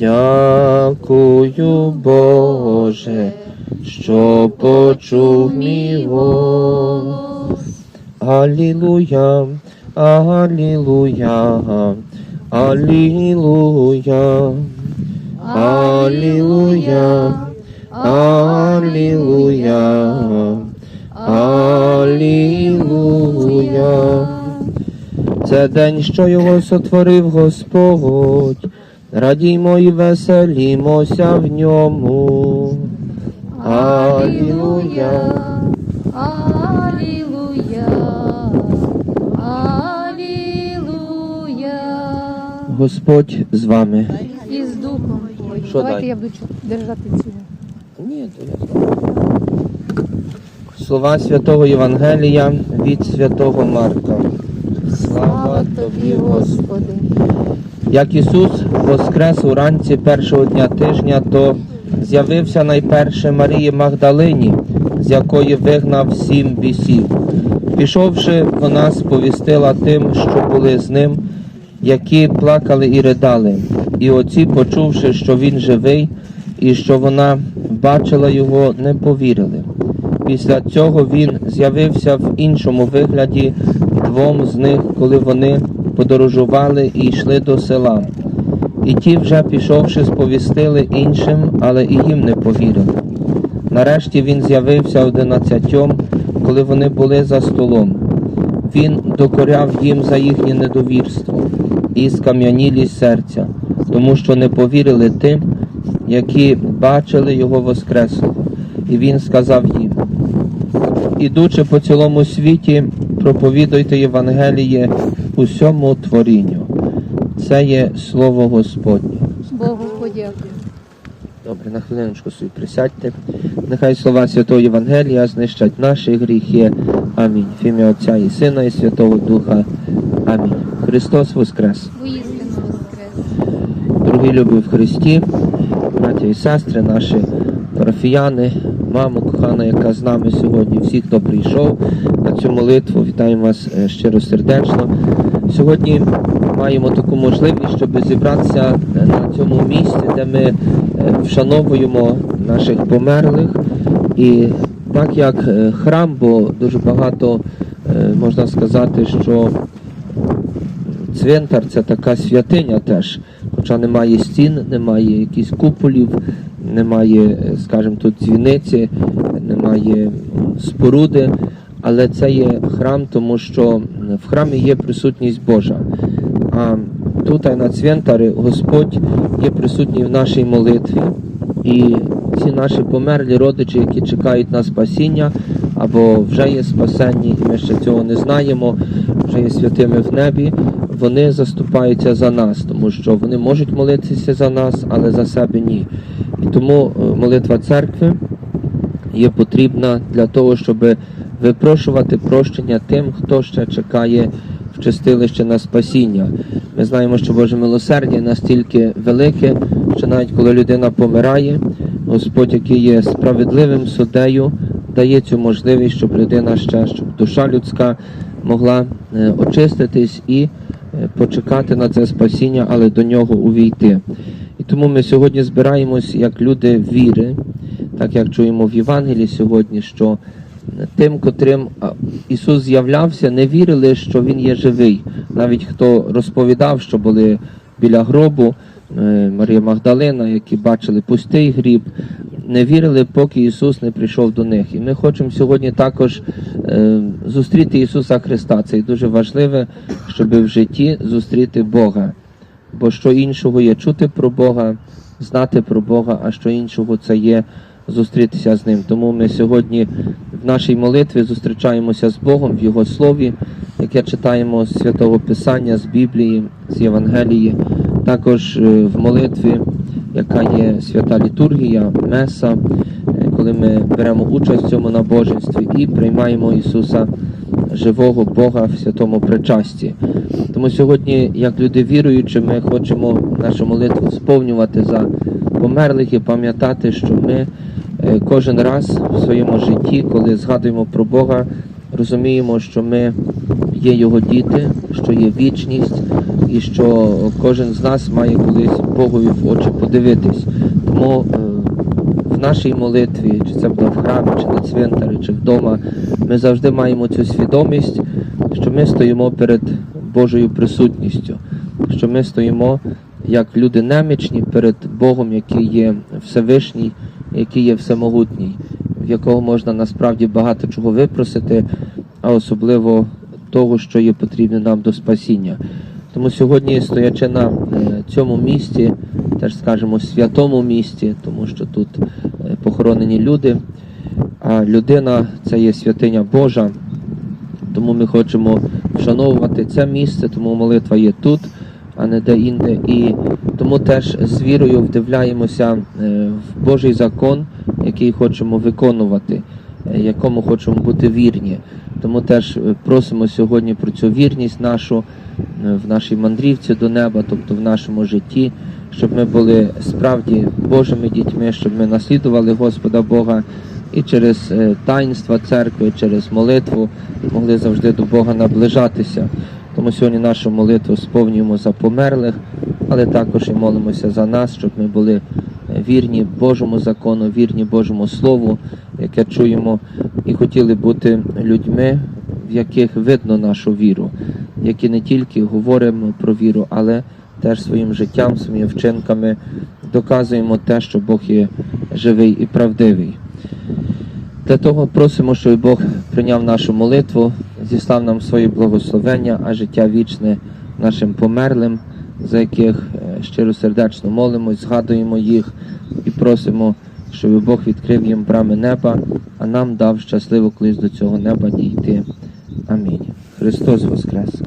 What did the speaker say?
Дякую, Боже, що почув мій голос. Алілуя, алілуя, алілуя, алілуя, алілуя, алілуя. Це день, що його сотворив Господь. Радіймо і веселімося в ньому. Алілуя. Алілуя, Алілуя. Господь з вами. І з духом. Що Давайте далі? я буду держати цю. Ні, то я Слова святого Євангелія від святого Марка. Слава тобі, Господи. Як Ісус воскрес уранці першого дня тижня, то з'явився найперше Марії Магдалині, з якої вигнав сім бісів. Пішовши, вона сповістила тим, що були з ним, які плакали і ридали. І оці, почувши, що він живий, і що вона бачила його, не повірили. Після цього він з'явився в іншому вигляді двом з них, коли вони подорожували і йшли до села. І ті, вже пішовши, сповістили іншим, але і їм не повірили. Нарешті він з'явився одинадцятьом, коли вони були за столом. Він докоряв їм за їхнє недовірство і скам'янілість серця, тому що не повірили тим, які бачили його Воскреслого. І він сказав їм: Ідучи по цілому світі, проповідуйте Євангеліє усьому творінню. Це є слово Господнє. Богу подякую. Добре, на хвилиночку собі присядьте. Нехай слова Святого Євангелія знищать наші гріхи. Амінь. В ім'я Отця і Сина, і Святого Духа. Амінь. Христос Воскрес! Воскрес. Дорогі любі в Христі, браті і сестри, наші парафіяни, маму кохана, яка з нами сьогодні, всі, хто прийшов на цю молитву, вітаємо вас е, щиро сердечно. Сьогодні маємо таку можливість, щоб зібратися е, на цьому місці, де ми е, вшановуємо наших померлих. І так як е, храм, бо дуже багато можна сказати, що Цвинтар це така святиня теж, хоча немає стін, немає якихось куполів, немає, скажімо, тут дзвіниці, немає споруди, але це є храм, тому що в храмі є присутність Божа. А тут на цвинтарі Господь є присутній в нашій молитві, і ці наші померлі родичі, які чекають на спасіння, або вже є спасенні, і ми ще цього не знаємо, вже є святими в небі, вони заступаються за нас, тому що вони можуть молитися за нас, але за себе ні. І тому е, молитва церкви є потрібна для того, щоб випрошувати прощення тим, хто ще чекає в чистилище на спасіння. Ми знаємо, що Боже милосердя настільки велике, що навіть коли людина помирає, Господь, який є справедливим суддею, дає цю можливість, щоб людина ще, щоб душа людська могла е, очиститись і е, почекати на це спасіння, але до нього увійти. І тому ми сьогодні збираємось як люди віри, так як чуємо в Євангелії сьогодні, що тим, котрим Ісус з'являвся, не вірили, що Він є живий. Навіть хто розповідав, що були біля гробу е, Марія Магдалина, які бачили пустий гріб, не вірили, поки Ісус не прийшов до них. І ми хочемо сьогодні також е, зустріти Ісуса Христа. Це і дуже важливе, щоб в житті зустріти Бога. Бо що іншого є чути про Бога, знати про Бога, а що іншого це є зустрітися з Ним. Тому ми сьогодні в нашій молитві зустрічаємося з Богом в Його слові, яке читаємо з святого Писання, з Біблії, з Євангелії, також е, в молитві, яка є свята літургія, Меса, е, коли ми беремо участь в цьому набоженстві і приймаємо Ісуса живого Бога в святому причасті. Тому сьогодні, як люди віруючі, ми хочемо нашу молитву сповнювати за померлих і пам'ятати, що ми е, кожен раз в своєму житті, коли згадуємо про Бога, розуміємо, що ми є його діти, що є вічність, і що кожен з нас має колись Богові в очі подивитись. Тому е, в нашій молитві, чи це буде в храмі, чи на цвинтарі, чи вдома, ми завжди маємо цю свідомість, що ми стоїмо перед Божою присутністю, що ми стоїмо як люди немічні перед Богом, який є Всевишній, який є всемогутній, в якого можна насправді багато чого випросити, а особливо того, що є потрібно нам до спасіння. Тому сьогодні, стоячи на е, цьому місці, теж скажемо святому місці, тому що тут е, похоронені люди, а людина це є святиня Божа. Тому ми хочемо вшановувати це місце, тому молитва є тут, а не де інде. І тому теж з вірою вдивляємося е, в Божий закон, який хочемо виконувати, е, якому хочемо бути вірні. Тому теж е, просимо сьогодні про цю вірність нашу в нашій мандрівці до неба, тобто в нашому житті, щоб ми були справді Божими дітьми, щоб ми наслідували Господа Бога і через таїнства церкви, через молитву могли завжди до Бога наближатися. Тому сьогодні нашу молитву сповнюємо за померлих, але також і молимося за нас, щоб ми були е, вірні Божому закону, вірні Божому Слову, яке чуємо, і хотіли бути людьми, в яких видно нашу віру, які не тільки говоримо про віру, але теж своїм життям, своїми вчинками доказуємо те, що Бог є живий і правдивий. Для того просимо, щоб Бог прийняв нашу молитву, зіслав нам свої благословення, а життя вічне нашим померлим, за яких е, щиросердечно молимось, згадуємо їх і просимо, щоб Бог відкрив їм брами неба, а нам дав щасливо колись до цього неба дійти. Амінь. Христос Воскрес!